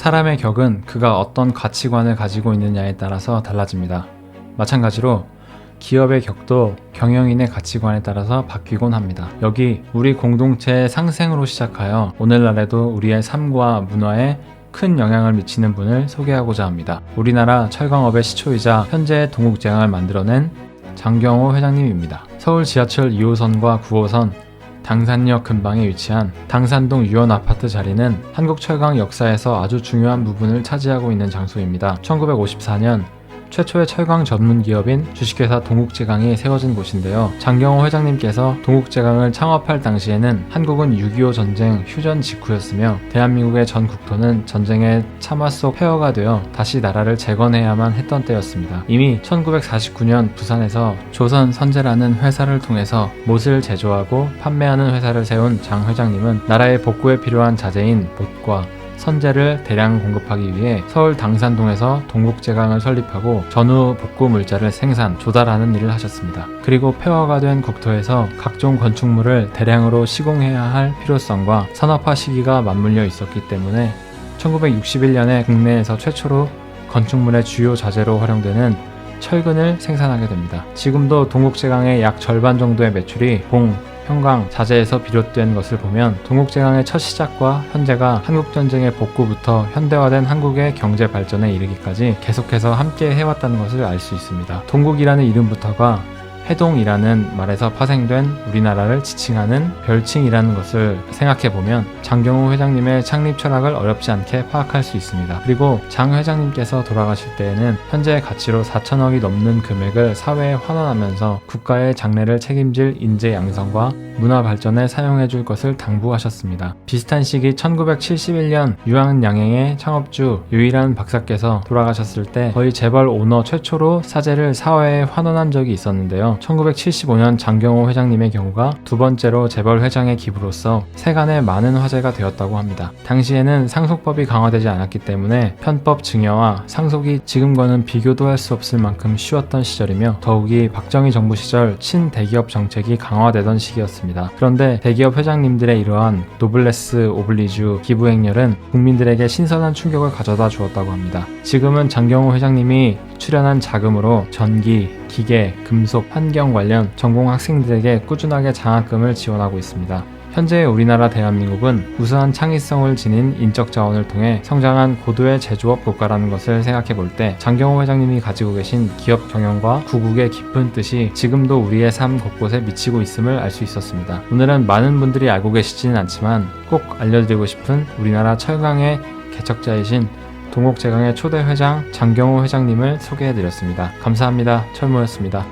사람의 격은 그가 어떤 가치관을 가지고 있느냐에 따라서 달라집니다. 마찬가지로 기업의 격도 경영인의 가치관에 따라서 바뀌곤 합니다. 여기 우리 공동체의 상생으로 시작하여 오늘날에도 우리의 삶과 문화에 큰 영향을 미치는 분을 소개하고자 합니다. 우리나라 철강업의 시초이자 현재 동국제강을 만들어낸 장경호 회장님입니다. 서울 지하철 2호선과 9호선 당산역 근방에 위치한 당산동 유원 아파트 자리는 한국 철강 역사에서 아주 중요한 부분을 차지하고 있는 장소입니다. 1954년 최초의 철강 전문 기업인 주식회사 동국제강이 세워진 곳인데요. 장경호 회장님께서 동국제강을 창업할 당시에는 한국은 6.25 전쟁 휴전 직후였으며 대한민국의 전 국토는 전쟁의 참화 속 폐허가 되어 다시 나라를 재건해야만 했던 때였습니다. 이미 1949년 부산에서 조선 선제라는 회사를 통해서 못을 제조하고 판매하는 회사를 세운 장 회장님은 나라의 복구에 필요한 자재인 못과 선재를 대량 공급하기 위해 서울 당산동에서 동국제강을 설립하고 전후 복구 물자를 생산, 조달하는 일을 하셨습니다. 그리고 폐허가 된 국토에서 각종 건축물을 대량으로 시공해야 할 필요성과 산업화 시기가 맞물려 있었기 때문에 1961년에 국내에서 최초로 건축물의 주요 자재로 활용되는 철근을 생산하게 됩니다. 지금도 동국제강의 약 절반 정도의 매출이 봉, 형광, 자재에서 비롯된 것을 보면 동국제강의 첫 시작과 현재가 한국전쟁의 복구부터 현대화된 한국의 경제 발전에 이르기까지 계속해서 함께 해왔다는 것을 알 수 있습니다. 동국이라는 이름부터가 해동이라는 말에서 파생된 우리나라를 지칭하는 별칭이라는 것을 생각해 보면 장경호 회장님의 창립 철학을 어렵지 않게 파악할 수 있습니다. 그리고 장 회장님께서 돌아가실 때에는 현재의 가치로 4천억이 넘는 금액을 사회에 환원하면서 국가의 장래를 책임질 인재 양성과 문화 발전에 사용해 줄 것을 당부하셨습니다. 비슷한 시기 1971년 유황양행의 창업주 유일한 박사께서 돌아가셨을 때 거의 재벌 오너 최초로 사재를 사회에 환원한 적이 있었는데요. 1975년 장경호 회장님의 경우가 두 번째로 재벌 회장의 기부로서 세간에 많은 화제가 되었다고 합니다. 당시에는 상속법이 강화되지 않았기 때문에 편법 증여와 상속이 지금과는 비교도 할 수 없을 만큼 쉬웠던 시절이며 더욱이 박정희 정부 시절 친대기업 정책이 강화되던 시기였습니다. 그런데 대기업 회장님들의 이러한 노블레스 오블리주 기부 행렬은 국민들에게 신선한 충격을 가져다 주었다고 합니다. 지금은 장경호 회장님이 출연한 자금으로 전기, 기계, 금속, 환경 관련 전공 학생들에게 꾸준하게 장학금을 지원하고 있습니다. 현재 우리나라 대한민국은 우수한 창의성을 지닌 인적 자원을 통해 성장한 고도의 제조업 국가라는 것을 생각해 볼 때 장경호 회장님이 가지고 계신 기업 경영과 구국의 깊은 뜻이 지금도 우리의 삶 곳곳에 미치고 있음을 알 수 있었습니다. 오늘은 많은 분들이 알고 계시지는 않지만 꼭 알려드리고 싶은 우리나라 철강의 개척자이신 동국제강의 초대 회장 장경호 회장님을 소개해 드렸습니다. 감사합니다. 철모였습니다.